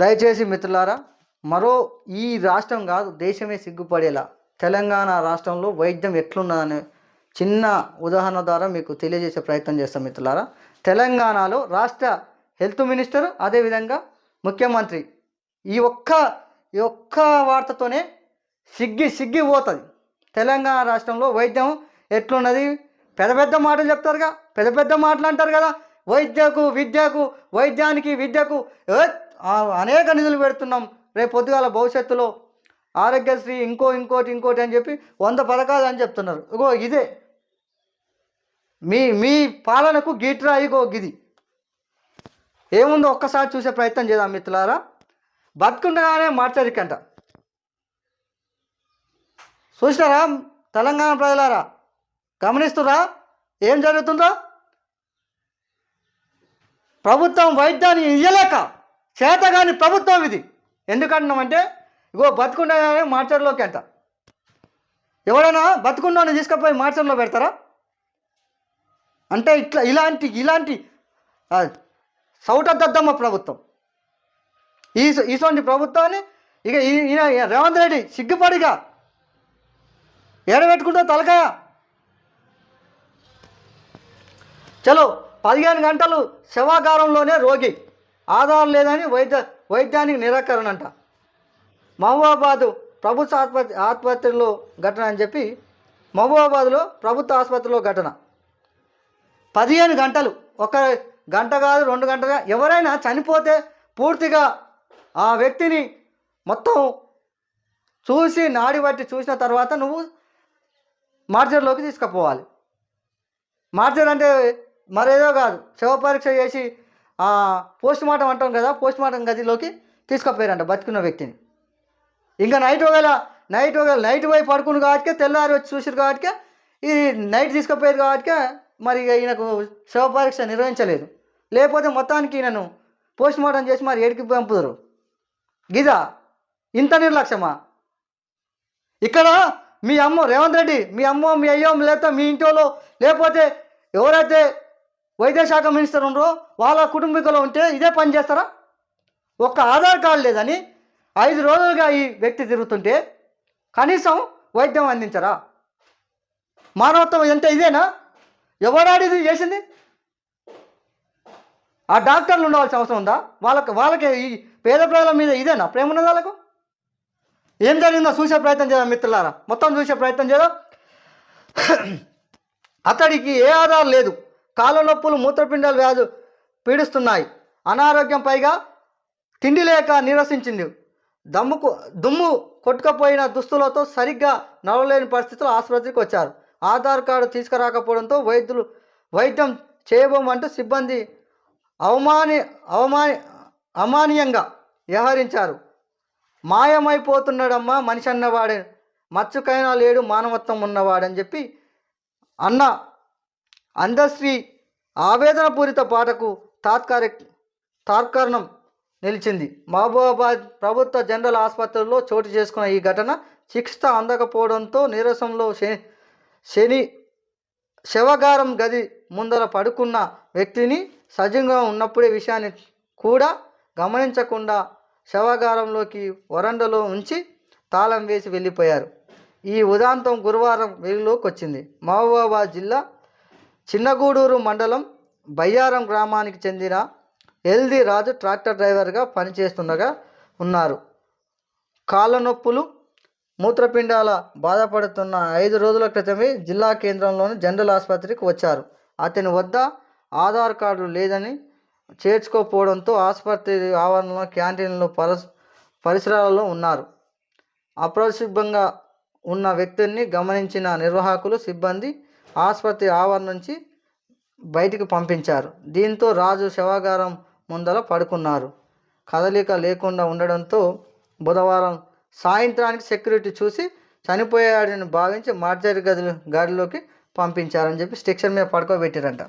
దయచేసి మిత్రులారా మరో ఈ రాష్ట్రం కాదు దేశమే సిగ్గుపడేలా. తెలంగాణ రాష్ట్రంలో వైద్యం ఎట్లున్నదనే చిన్న ఉదాహరణ ద్వారా మీకు తెలియజేసే ప్రయత్నం చేస్తాం మిత్రులారా. తెలంగాణలో రాష్ట్ర హెల్త్ మినిస్టర్ అదేవిధంగా ముఖ్యమంత్రి ఈ ఒక్క ఈ ఒక్క వార్తతోనే సిగ్గి సిగ్గి పోతుంది. తెలంగాణ రాష్ట్రంలో వైద్యం ఎట్లున్నది? పెద్ద పెద్ద మాటలు చెప్తారుగా పెద్ద పెద్ద మాటలు అంటారు కదా. వైద్యకు విద్యకు వైద్యానికి విద్యకు అనేక నిధులు పెడుతున్నాం. రేపు పొద్దుగాల భవిష్యత్తులో ఆరోగ్యశ్రీ ఇంకో ఇంకోటి ఇంకోటి అని చెప్పి వంద పథకాలు అని చెప్తున్నారు. ఇగో ఇదే. మీ మీ పాలనకు గీట్రా ఇగో గిది. ఏముందో ఒక్కసారి చూసే ప్రయత్నం చేద్దాం మిత్రులారా. బతుకుండగానే మార్చరికంట. చూసినారా తెలంగాణ ప్రజలారా? గమనిస్తురా ఏం జరుగుతుందో? ప్రభుత్వం వైద్యాన్ని ఇయ్యలేక చేతగాని ప్రభుత్వం ఇది. ఎందుకంటున్నామంటే ఇగో బతుకుండగానే మార్చర్లోకి అంట ఎవరైనా బతుకున్నాను తీసుకుపోయి మార్చర్లో పెడతారా? అంటే ఇట్లా ఇలాంటి ఇలాంటి ఆ, సౌట దద్దమ్మ ప్రభుత్వం. ఈ ఇటువంటి ప్రభుత్వాన్ని ఇక ఈయన రేవంత్ రెడ్డి సిగ్గుపడిగా ఏడబెట్టుకుంటా తలకాయ. చలో. పదిహేను గంటలు శవాగారంలోనే రోగి. ఆధారం లేదని వైద్య వైద్యానికి నిరాకరణ అంట మహబూబాబాదు ప్రభుత్వ ఆసుపత్రి ఆసుపత్రిలో ఘటన అని చెప్పి మహబూబాబాద్లో ప్రభుత్వ ఆసుపత్రిలో ఘటన. పదిహేను గంటలు ఒక గంట కాదు రెండు గంటలు ఎవరైనా చనిపోతే పూర్తిగా ఆ వ్యక్తిని మొత్తం చూసి నాడి బట్టి చూసిన తర్వాత నువ్వు మార్జర్లోకి తీసుకుపోవాలి. మార్జర్ అంటే మరేదో కాదు. శవ పరీక్ష చేసి పోస్ట్ మార్టం అంటాం కదా పోస్ట్ మార్టం గదిలోకి తీసుకుపోయారంట బతికున్న వ్యక్తిని. ఇంకా నైట్ ఒకవేళ నైట్ ఒకవేళ నైట్ పోయి పడుకుని కాబట్టి తెల్లారి వచ్చి చూసారు కాబట్టి ఈ నైట్ తీసుకుపోయారు కాబట్టి మరి ఈయనకు శవ పరీక్ష నిర్వహించలేదు. లేకపోతే మొత్తానికి ఈయనను పోస్ట్ మార్టం చేసి మరి ఏడికి పంపుతారు గిదా ఇంత నిర్లక్ష్యమా? ఇక్కడ మీ అమ్మ రేవంత్ రెడ్డి మీ అమ్మ మీ అయ్యో లేకపోతే మీ ఇంట్లో లేకపోతే ఎవరైతే వైద్య శాఖ మినిస్టర్ ఉండరు వాళ్ళ కుటుంబీకులు ఉంటే ఇదే పని చేస్తారా? ఒక్క ఆధార్ కార్డు లేదని ఐదు రోజులుగా ఈ వ్యక్తి తిరుగుతుంటే కనీసం వైద్యం అందించరా? మానవత్వం ఎంత ఇదేనా? ఎవరాడిది చేసింది? ఆ డాక్టర్లు ఉండవలసిన అవసరం ఉందా? వాళ్ళకి వాళ్ళకి ఈ పేద ప్రజల మీద ఇదేనా ప్రేమ ఉన్నది వాళ్ళకు? ఏం జరిగిందో చూసే ప్రయత్నం చేద్దాం మిత్రులారా. మొత్తం చూసే ప్రయత్నం చేద్దాం. అతడికి ఏ ఆధారం లేదు. కాళ్ళ నొప్పులు మూత్రపిండాలు వ్యాధు పీడిస్తున్నాయి. అనారోగ్యం పైగా తిండి లేక నిరసించింది. దమ్ముకు దుమ్ము కొట్టుకపోయిన దుస్తులతో సరిగ్గా నడవలేని పరిస్థితులు ఆసుపత్రికి వచ్చారు. ఆధార్ కార్డు తీసుకురాకపోవడంతో వైద్యులు వైద్యం చేయబోమంటూ సిబ్బంది అవమాని అవమాని అమానీయంగా వ్యవహరించారు. మాయమైపోతున్నాడమ్మా మనిషి అన్నవాడే. మచ్చుకైనా లేడు మానవత్వం ఉన్నవాడని చెప్పి అన్న అందశ్రీ ఆవేదనపూరిత పాటకు తాత్కాలిక తాత్కారణం నిలిచింది. మహబూబాబాద్ ప్రభుత్వ జనరల్ ఆసుపత్రిలో చోటు చేసుకున్న ఈ ఘటన చికిత్స అందకపోవడంతో నీరసంలో శని శని శవగారం గది ముందర పడుకున్న వ్యక్తిని సజీవంగా ఉన్నప్పుడే విషయాన్ని కూడా గమనించకుండా శవగారంలోకి వరండలో ఉంచి తాళం వేసి వెళ్ళిపోయారు. ఈ ఉదాంతం గురువారం వెలుగులోకి వచ్చింది. మహబూబాబాద్ జిల్లా చిన్నగూడూరు మండలం బయ్యారం గ్రామానికి చెందిన ఎల్ది రాజు ట్రాక్టర్ డ్రైవర్గా పనిచేస్తుండగా ఉన్నారు. కాళ్ళ నొప్పులు మూత్రపిండాల బాధపడుతున్న ఐదు రోజుల క్రితమే జిల్లా కేంద్రంలోని జనరల్ ఆసుపత్రికి వచ్చారు. అతని వద్ద ఆధార్ కార్డు లేదని చేర్చుకోకపోవడంతో ఆసుపత్రి ఆవరణలో క్యాంటీన్లో పరస్ పరిసరాలలో ఉన్నారు. అప్రసిద్ధంగా ఉన్న వ్యక్తుల్ని గమనించిన నిర్వాహకులు సిబ్బంది ఆసుపత్రి ఆవరణ నుంచి బయటికి పంపించారు. దీంతో రాజు శవాగారం ముందర పడుకున్నారు. కదలిక లేకుండా ఉండడంతో బుధవారం సాయంత్రానికి సెక్యూరిటీ చూసి చనిపోయాడని భావించి మార్జరీ గది గదిలోకి పంపించారని చెప్పి స్టిక్షన్ మీద పడుకోబెట్టారంట.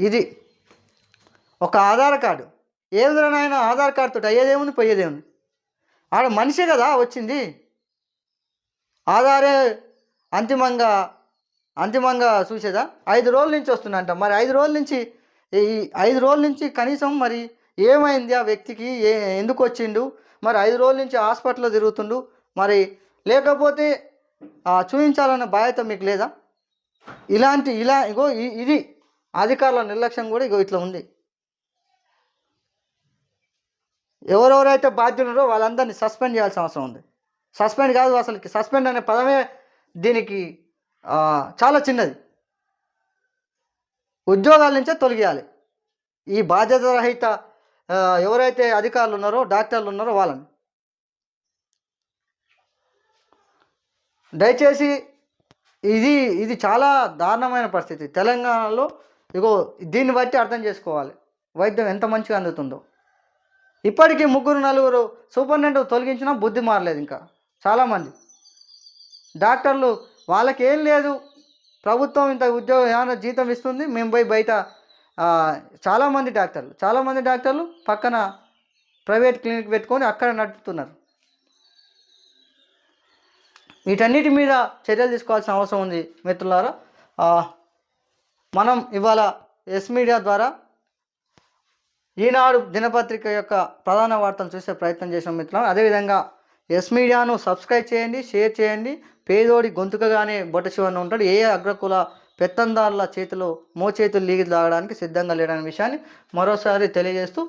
ఇది ఒక ఆధార్ కార్డు. ఏదైనా విధమైన ఆధార్ కార్డుతో అయ్యేదేముంది పోయేదేముంది ఆడ మనిషే కదా వచ్చింది. ఆధారే అంతిమంగా అంతిమంగా చూసేదా? ఐదు రోజుల నుంచి వస్తుందంట. మరి ఐదు రోజుల నుంచి ఈ ఐదు రోజుల నుంచి కనీసం మరి ఏమైంది? ఆ వ్యక్తికి ఏ ఎందుకు వచ్చిండు? మరి ఐదు రోజుల నుంచి హాస్పిటల్లో తిరుగుతుండు. మరి లేకపోతే చూపించాలన్న బాధ్యత మీకు లేదా? ఇలాంటి ఇలా ఇగో ఇది అధికారుల నిర్లక్ష్యం కూడా ఇగో ఇట్లా ఉంది. ఎవరెవరైతే బాధ్యులు వాళ్ళందరినీ సస్పెండ్ చేయాల్సిన అవసరం ఉంది. సస్పెండ్ కాదు అసలు సస్పెండ్ అనే పదమే దీనికి చాలా చిన్నది. ఉద్యోగాల నుంచే తొలగియాలి. ఈ బాధ్యత రహిత ఎవరైతే అధికారులు ఉన్నారో డాక్టర్లు ఉన్నారో వాళ్ళని. దయచేసి ఇది ఇది చాలా దారుణమైన పరిస్థితి. తెలంగాణలో ఇగో దీన్ని బట్టి అర్థం చేసుకోవాలి. వైద్యం ఎంత మంచిగా అందుతుందో. ఇప్పటికీ ముగ్గురు నలుగురు సూపరింటెండెంట్ తొలగించినా బుద్ధి మారలేదు ఇంకా. చాలామంది డాక్టర్లు వాళ్ళకేం లేదు. ప్రభుత్వం ఇంత ఉద్యోగ ఏమైనా జీతం ఇస్తుంది మేము పోయి బయట చాలామంది డాక్టర్లు చాలామంది డాక్టర్లు పక్కన ప్రైవేట్ క్లినిక్ పెట్టుకొని అక్కడ నడుపుతున్నారు. వీటన్నిటి మీద చర్యలు తీసుకోవాల్సిన అవసరం ఉంది మిత్రులారా. మనం ఇవాళ ఎస్ మీడియా ద్వారా ఈనాడు దినపత్రిక యొక్క ప్రధాన వార్తను చూసే ప్రయత్నం చేసాం మిత్రులు అదేవిధంగా ఎస్ మీడియాను సబ్స్క్రైబ్ చేయండి షేర్ చేయండి. పేదోడి గొంతుకగానే బొట్ట శివన్న ఉంటాడు. ఏ అగ్రకుల పెత్తందారుల చేతిలో మోచేతులు లీగి లాగడానికి సిద్ధంగా లేడనే విషయాన్ని మరోసారి తెలియజేస్తూ